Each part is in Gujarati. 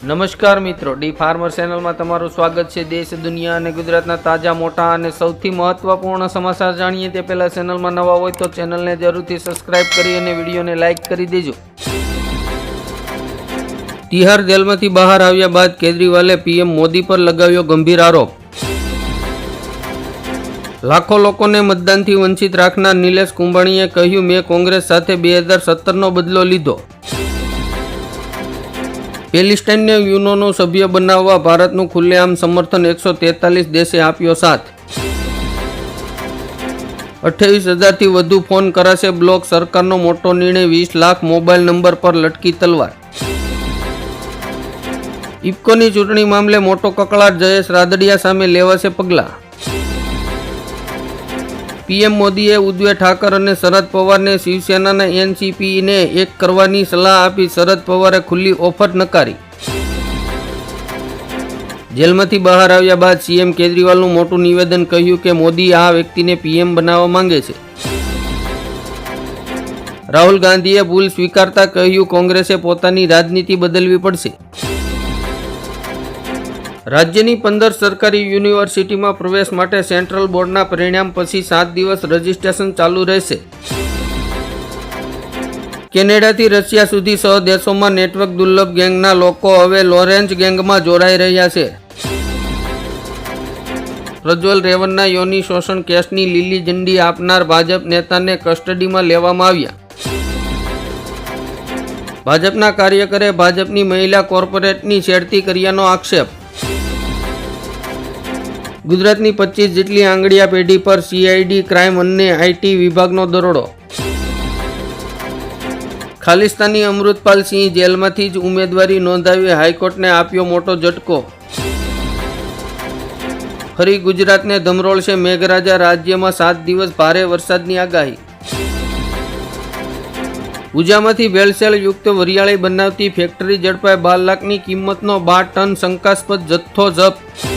નમસ્કાર મિત્રો, ડી ફાર્મર ચેનલમાં તમારું સ્વાગત છે. દેશ, દુનિયા અને ગુજરાતના તાજા, મોટા અને સૌથી મહત્વપૂર્ણ સમાચાર જાણીએ તે પહેલા ચેનલમાં નવા હોય તો ચેનલને જરૂરથી સબસ્ક્રાઇબ કરી અને વિડીયોને લાઇક કરી દેજો. તિહાર જેલમાંથી બહાર આવ્યા બાદ કેજરીવાલે પીએમ મોદી પર લગાવ્યો ગંભીર આરોપ. લાખો લોકોને મતદાનથી વંચિત રાખનાર નિલેશ કુંભાણીએ કહ્યું, મેં કોંગ્રેસ સાથે બે હજાર સત્તરનો બદલો લીધો. પેલિસ્ટાઇનને યુનોનો સભ્ય બનાવવા ભારતનું ખુલ્લેઆમ સમર્થન એકસો તેતાલીસ દેશે આપ્યો સાથ. અઠ્યાવીસ હજારથી વધુ ફોન કરાશે બ્લોક સરકારનો મોટો નિર્ણય, વીસ લાખ મોબાઈલ નંબર પર લટકી તલવાર. ઇફકોની ચૂંટણી મામલે મોટો કકળાટ, જયેશ રાદડિયા સામે લેવાશે પગલાં. પીએમ મોદીએ ઉદ્વે ઠાકર અને શરદ પવારને શિવસેનાના એનસીપીને એક કરવાની સલાહ આપી શરદ પવારે ખુલ્લી ઓફર નકારી. જેલમાંથી બહાર આવ્યા બાદ સીએમ કેજરીવાલનું મોટું નિવેદન કહ્યું કે મોદી આ વ્યક્તિને પીએમ બનાવવા માંગે છે. રાહુલ ગાંધીએ ભૂલ સ્વીકારતા કહ્યું, કોંગ્રેસે પોતાની રાજનીતિ બદલવી પડશે. રાજ્યની પંદર સરકારી યુનિવર્સિટીમાં પ્રવેશ માટે સેન્ટ્રલ બોર્ડના પરિણામ પછી સાત દિવસ રજીસ્ટ્રેશન ચાલુ રહેશે. કેનેડાથી રશિયા સુધી સહ દેશોમાં નેટવર્ક દુર્લભ ગેંગના લોકો હવે લોરેન્જ ગેંગમાં જોડાઈ રહ્યા છે. પ્રજ્વલ રેવન્ના યોની શોષણ કેસની લીલી ઝંડી આપનાર ભાજપ નેતાને કસ્ટડીમાં લેવામાં આવ્યા. ભાજપના કાર્યકરે ભાજપની મહિલા કોર્પોરેટની છેડતી કર્યાનો આક્ષેપ. ગુજરાતની પચીસ જેટલી આંગળીયા પેઢી પર સીઆઈડી ક્રાઇમ અને આઈટી વિભાગનો દરોડો. ખાલિસ્તાની અમૃતપાલ જેલમાંથી જ ઉમેદવારી નોંધાવી હાઈકોર્ટને આપ્યો મોટો ઝટકો. ફરી ગુજરાતને ધમરોળશે મેઘરાજા, રાજ્યમાં સાત દિવસ ભારે વરસાદની આગાહી. ઉજામાંથી ભેળસેળ યુક્ત વરિયાળી બનાવતી ફેક્ટરી ઝડપાઈ બાર લાખની કિંમતનો બાર ટન શંકાસ્પદ જથ્થો જપ્ત.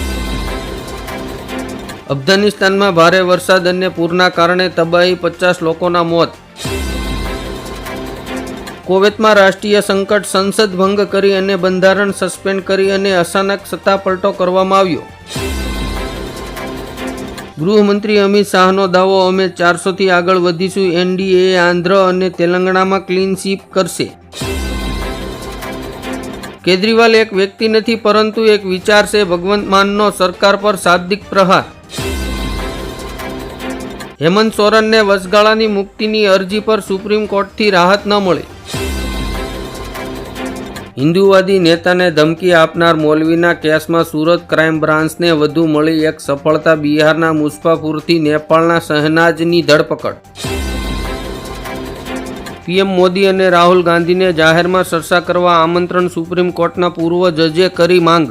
અફઘાનિસ્તાનમાં ભારે વરસાદ અને પૂરના કારણે તબાહી પચાસ લોકોના મોત. કોવેતમાં રાષ્ટ્રીય સંકટ સંસદ ભંગ કરી અને બંધારણ સસ્પેન્ડ કરી અને અચાનક સત્તાપલટો કરવામાં આવ્યો. ગૃહમંત્રી અમિત શાહનો દાવો, અમે ચારસોથી આગળ વધીશું, એનડીએ, આંધ્ર અને તેલંગાણામાં ક્લીન સ્વીપ કરશે. કેજરીવાલ એક વ્યક્તિ નથી, પરંતુ એક વિચાર છે, ભગવંત માનનો સરકાર પર શાબ્દિક પ્રહાર. હેમંત સોરેનને વચગાળાની મુક્તિની અરજી પર સુપ્રીમ કોર્ટથી રાહત ન મળી. હિન્દુવાદી નેતાને ધમકી આપનાર મૌલવીના કેસમાં સુરત ક્રાઇમ બ્રાન્ચને વધુ મળી એક સફળતા બિહારના મુસ્ફાપુરથી નેપાળના શહેનાજની ધરપકડ. પીએમ મોદી અને રાહુલ ગાંધીને જાહેરમાં ચર્ચા કરવા આમંત્રણ સુપ્રીમ કોર્ટના પૂર્વ જજે કરી માંગ.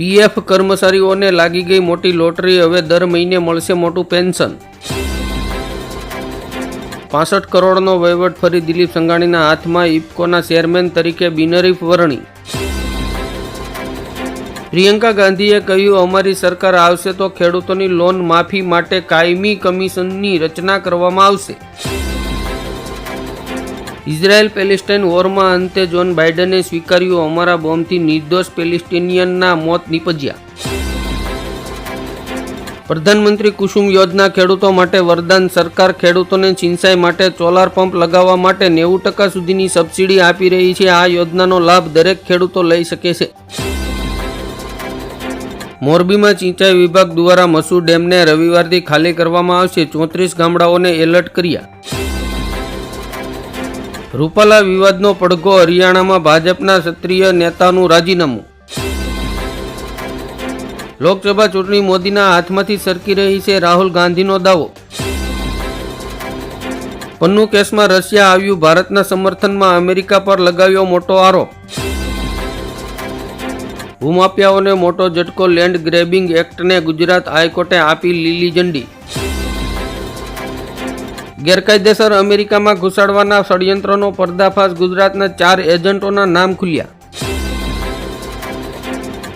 પીએફ કર્મચારીઓને લાગી ગઈ મોટી લોટરી હવે દર મહિને મળશે મોટું પેન્શન. પાસઠ કરોડનો વહીવટ ફરી દિલીપ સંઘાણીના હાથમાં ઇફકોના ચેરમેન તરીકે બિનરીફ વરણી. પ્રિયંકા ગાંધીએ કહ્યું, અમારી સરકાર આવશે તો ખેડૂતોની લોન માફી માટે કાયમી કમિશનની રચના કરવામાં આવશે. ઇઝરાયલ પેલેસ્ટાઇન વોરમાં અંતે જોન બાઇડને સ્વીકાર્યું. અમારા બોમ્બથી નિર્દોષ પેલેસ્ટિનિયનના મોત નીપજ્યા. પ્રધાનમંત્રી કુસુમ યોજના ખેડૂતો માટે વરદાન. સરકાર ખેડૂતોને સિંચાઈ માટે સોલાર પંપ લગાવવા માટે નેવું ટકા સુધીની સબસિડી આપી રહી છે. આ યોજનાનો લાભ દરેક ખેડૂતો લઈ શકે છે. મોરબીમાં સિંચાઈ વિભાગ દ્વારા મસૂર ડેમને રવિવારથી ખાલી કરવામાં આવશે. ચોત્રીસ ગામડાઓને એલર્ટ કર્યા. રૂપાલા વિવાદનો પડઘો હરિયાણામાં ભાજપના ક્ષત્રિય નેતાનું રાજીનામું. લોકસભા ચૂંટણી મોદીના હાથમાંથી સરકી રહી છે રાહુલ ગાંધીનો દાવો. પન્નુ કેસમાં રશિયા આવ્યું, ભારતના સમર્થનમાં અમેરિકા પર લગાવ્યો મોટો આરોપ. ભૂમાફિયાઓને મોટો ઝટકો લેન્ડ ગ્રેબિંગ એક્ટને ગુજરાત હાઈકોર્ટે આપી લીલી ઝંડી. ગેરકાયદેસર અમેરિકામાં ઘુસાડવાના ષડયંત્રનો પર્દાફાશ ગુજરાતના ચાર એજન્ટોના નામ ખુલ્યા.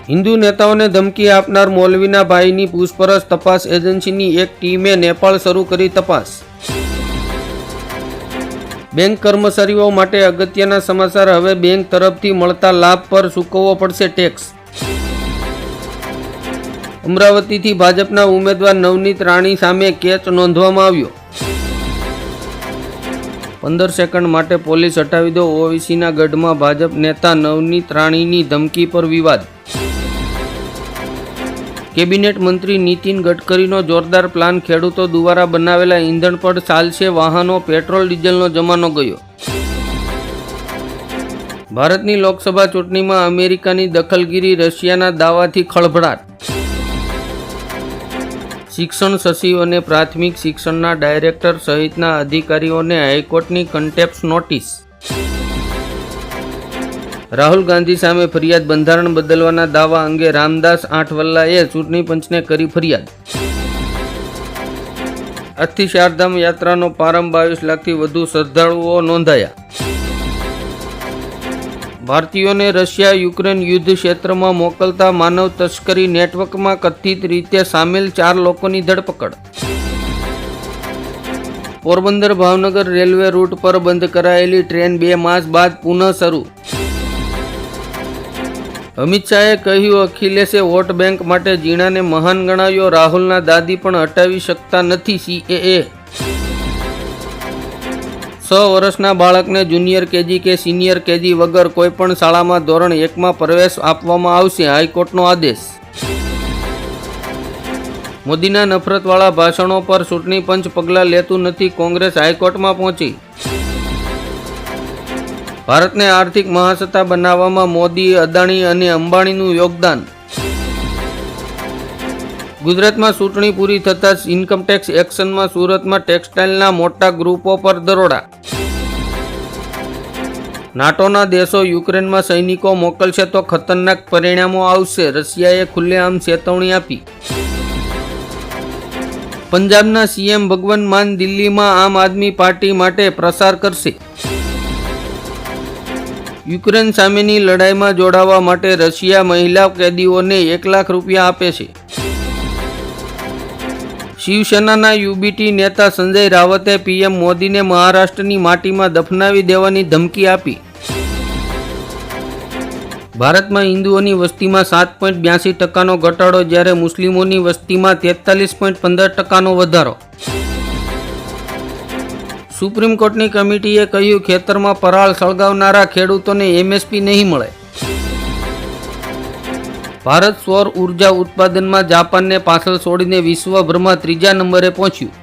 હિન્દુ નેતાઓને ધમકી આપનાર મૌલવીના ભાઈની પૂછપરછ તપાસ એજન્સીની એક ટીમે નેપાળ શરૂ કરી તપાસ. બેંક કર્મચારીઓ માટે અગત્યના સમાચાર હવે બેંક તરફથી મળતા લાભ પર ચૂકવવો પડશે ટેક્સ. અમરાવતીથી ભાજપના ઉમેદવાર નવનીત રાણી સામે કેચ નોંધવામાં આવ્યો. પંદર સેકન્ડ માટે પોલીસ હટાવી દો, ઓવીસીના ગઢમાં ભાજપ નેતા નવનીત રાણીની ધમકી પર વિવાદ. કેબિનેટ મંત્રી નીતિન ગડકરીનો જોરદાર પ્લાન ખેડૂતો દ્વારા બનાવેલા ઈંધણ પર ચાલશે વાહનો, પેટ્રોલ, ડીઝલનો જમાનો ગયો. ભારતની લોકસભા ચૂંટણીમાં અમેરિકાની દખલગીરી રશિયાના દાવાથી ખળભળાટ. શિક્ષણ સચિવ અને પ્રાથમિક શિક્ષણના ડાયરેક્ટર સહિતના અધિકારીઓને હાઈકોર્ટની કન્ટેપ્સ નોટિસ રાહુલ ગાંધી સામે ફરિયાદ બંધારણ બદલવાના દાવા અંગે રામદાસ આઠવલ્લાએ ચૂંટણી પંચને કરી ફરિયાદ. આજથી ચારધામ યાત્રાનો પ્રારંભ બાવીસ લાખથી વધુ શ્રદ્ધાળુઓ નોંધાયા. ભારતીયોને રશિયા યુક્રેન યુદ્ધ ક્ષેત્રમાં મોકલતા માનવ તસ્કરી નેટવર્કમાં કથિત રીતે સામેલ ચાર લોકોની ધરપકડ. પોરબંદર ભાવનગર રેલવે રૂટ પર બંધ કરાયેલી ટ્રેન બે માસ બાદ પુનઃ શરૂ. અમિત શાહે કહ્યું, અખિલેશે વોટ બેંક માટે જીણાને મહાન ગણાવ્યો રાહુલના દાદી પણ હટાવી શકતા નથી સીએએ. છ વર્ષના બાળકને જુનિયર કેજી કે સિનિયર કેજી વગર કોઈપણ શાળામાં ધોરણ એકમાં પ્રવેશ આપવામાં આવશે હાઈકોર્ટનો આદેશ. મોદીના નફરતવાળા ભાષણો પર ચૂંટણી પંચ પગલાં લેતું નથી કોંગ્રેસ હાઈકોર્ટમાં પહોંચી. ભારતને આર્થિક મહાસત્તા બનાવવામાં મોદી, અદાણી અને અંબાણીનું યોગદાન ગુજરાતમાં ચૂંટણી પૂરી થતાં જ ઇન્કમટેક્સ એક્શનમાં સુરતમાં ટેક્સટાઇલના મોટા ગ્રુપો પર દરોડા. નાટોના દેશો યુક્રેનમાં સૈનિકો મોકલશે તો ખતરનાક પરિણામો આવશે. રશિયાએ ખુલ્લેઆમ ચેતવણી આપી. પંજાબના સીએમ ભગવન માન દિલ્હીમાં આમ આદમી પાર્ટી માટે પ્રસાર કરશે. યુક્રેન સામેની લડાઈમાં જોડાવા માટે રશિયા મહિલા કેદીઓને એક લાખ રૂપિયા આપે છે. શિવસેનાના યુબીટી નેતા સંજય રાવતે પીએમ મોદીને મહારાષ્ટ્રની માટીમાં દફનાવી દેવાની ધમકી આપી. ભારતમાં હિન્દુઓની વસ્તીમાં સાત પોઈન્ટ બ્યાસી ટકાનો ઘટાડો, જ્યારે મુસ્લિમોની વસ્તીમાં તેતાલીસ પોઈન્ટ પંદર ટકાનો વધારો. સુપ્રીમ કોર્ટની કમિટીએ કહ્યું, ખેતરમાં પરાળ સળગાવનારા ખેડૂતોને એમએસપી નહીં મળે. ભારત સૌર ઊર્જા ઉત્પાદનમાં જાપાનને પાછળ છોડીને વિશ્વભરમાં ત્રીજા નંબરે પહોંચ્યું.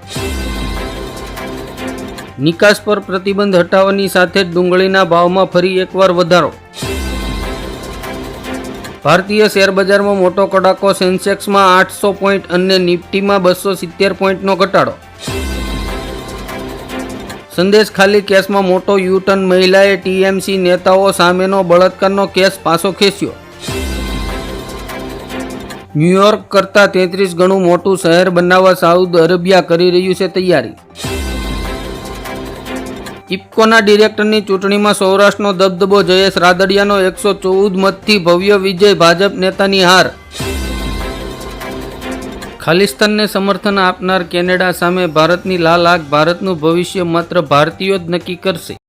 નિકાસ પર પ્રતિબંધ હટાવવાની સાથે જ ડુંગળીના ભાવમાં ફરી એકવાર વધારો. ભારતીય શેરબજારમાં મોટો કડાકો સેન્સેક્સમાં આઠસો પોઈન્ટ અને નિફ્ટીમાં બસો સિત્તેર પોઈન્ટનો ઘટાડો. સંદેશ ખાલી કેસમાં મોટો યુટર્ન મહિલાએ ટીએમસી નેતાઓ સામેનો બળાત્કારનો કેસ પાછો ખેંચ્યો. ન્યૂયોર્ક કરતાં તેત્રીસ ગણું મોટું શહેર બનાવવા સાઉદ અરેબિયા કરી રહ્યું છે તૈયારી. ઇફકોના ડિરેક્ટરની ચૂંટણીમાં સૌરાષ્ટ્રનો દબદબો જયેશ રાદડિયાનો એકસો ચૌદ મતથી ભવ્ય વિજય ભાજપ નેતાની હાર. ખાલિસ્તાનને સમર્થન આપનાર કેનેડા સામે ભારતની લાલ આગ, ભારતનું ભવિષ્ય માત્ર ભારતીયો જ નક્કી કરશે.